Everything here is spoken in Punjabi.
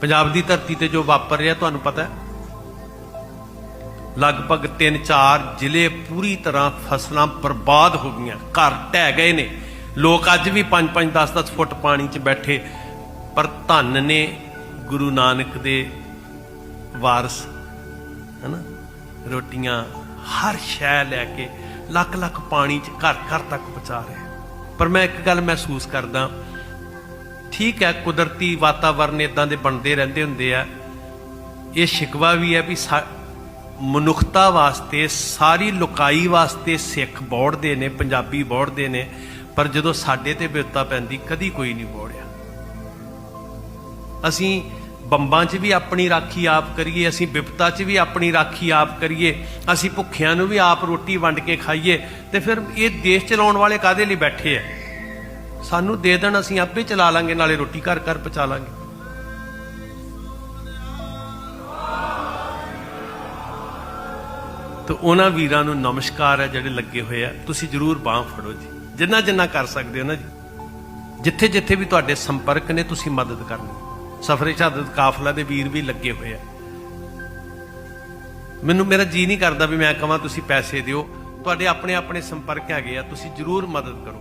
ਪੰਜਾਬ ਦੀ ਧਰਤੀ ਤੇ ਜੋ ਵਾਪਰ ਰਿਹਾ, ਤੁਹਾਨੂੰ ਪਤਾ ਹੈ? ਲਗਭਗ 3-4 ਜ਼ਿਲ੍ਹੇ ਪੂਰੀ ਤਰ੍ਹਾਂ ਫਸਲਾਂ ਬਰਬਾਦ ਹੋ ਗਈਆਂ, ਘਰ ਢਹਿ ਗਏ ਨੇ। ਲੋਕ ਅੱਜ ਵੀ 5-5 10-10 ਫੁੱਟ ਪਾਣੀ 'ਚ ਬੈਠੇ। ਪਰ ਧੰਨ ਨੇ ਗੁਰੂ ਨਾਨਕ ਦੇ ਵਾਰਸ, ਹਨਾ? ਰੋਟੀਆਂ ਹਰ ਸ਼ੈ ਲੈ ਕੇ ਲੱਖ ਲੱਖ ਪਾਣੀ 'ਚ ਘਰ ਘਰ ਤੱਕ ਪਹੁੰਚਾ ਰਹੇ। ਪਰ ਮੈਂ ਇੱਕ ਗੱਲ ਮਹਿਸੂਸ ਕਰਦਾ ਠੀਕ ਹੈ, ਕੁਦਰਤੀ ਵਾਤਾਵਰਨ ਇਦਾਂ ਦੇ ਬਣਦੇ ਰਹਿੰਦੇ ਹੁੰਦੇ ਆ। ਇਹ ਸ਼ਿਕਵਾ ਵੀ ਹੈ ਵੀ ਸਾ- ਮਨੁੱਖਤਾ ਵਾਸਤੇ, ਸਾਰੀ ਲੁਕਾਈ ਵਾਸਤੇ ਸਿੱਖ ਬੋੜਦੇ ਨੇ, ਪੰਜਾਬੀ ਬੋੜਦੇ ਨੇ, ਪਰ ਜਦੋਂ ਸਾਡੇ ਤੇ ਵਿਪਤਾ ਪੈਂਦੀ, ਕਦੀ ਕੋਈ ਨਹੀਂ ਬੋੜਿਆ। ਅਸੀਂ ਬੰਬਾਂ 'ਚ ਵੀ ਆਪਣੀ ਰਾਖੀ ਆਪ ਕਰੀਏ, ਅਸੀਂ ਵਿਪਤਾ 'ਚ ਵੀ ਆਪਣੀ ਰਾਖੀ ਆਪ ਕਰੀਏ, ਅਸੀਂ ਭੁੱਖਿਆਂ ਨੂੰ ਵੀ ਆਪ ਰੋਟੀ ਵੰਡ ਕੇ ਖਾਈਏ, ਤੇ ਫਿਰ ਇਹ ਦੇਸ਼ ਚਲਾਉਣ ਵਾਲੇ ਕਾਦੇ ਲਈ ਬੈਠੇ ਆ? ਸਾਨੂੰ ਦੇ ਦੇਣ, ਅਸੀਂ ਆਪੇ ਚਲਾ ਲਾਂਗੇ, ਨਾਲੇ ਰੋਟੀ ਘਰ ਘਰ ਪਹੁੰਚਾ ਲਾਂਗੇ। ਤੇ ਉਹਨਾਂ ਵੀਰਾਂ ਨੂੰ ਨਮਸਕਾਰ ਹੈ ਜਿਹੜੇ ਲੱਗੇ ਹੋਏ ਆ। ਤੁਸੀਂ ਜਰੂਰ ਬਾਹ ਫੜੋ ਜੀ। ਜਿੰਨਾ ਜਿੰਨਾ ਕਰ ਸਕਦੇ ਹੋ ਨਾ ਜੀ। ਜਿੱਥੇ ਜਿੱਥੇ ਵੀ ਤੁਹਾਡੇ ਸੰਪਰਕ ਨੇ, ਤੁਸੀਂ ਮਦਦ ਕਰਨੀ। ਸਫਰੇ ਸ਼ਹਾਦਤ ਕਾਫਲਾ ਦੇ ਵੀਰ ਵੀ ਲੱਗੇ ਹੋਏ ਆ। ਮੈਨੂੰ, ਮੇਰਾ ਜੀ ਨਹੀਂ ਕਰਦਾ ਵੀ ਮੈਂ ਕਹਾਂ ਤੁਸੀਂ ਪੈਸੇ ਦਿਓ। ਤੁਹਾਡੇ ਆਪਣੇ ਆਪਣੇ ਸੰਪਰਕ ਹੈਗੇ ਆ। ਤੁਸੀਂ ਜਰੂਰ ਮਦਦ ਕਰੋ।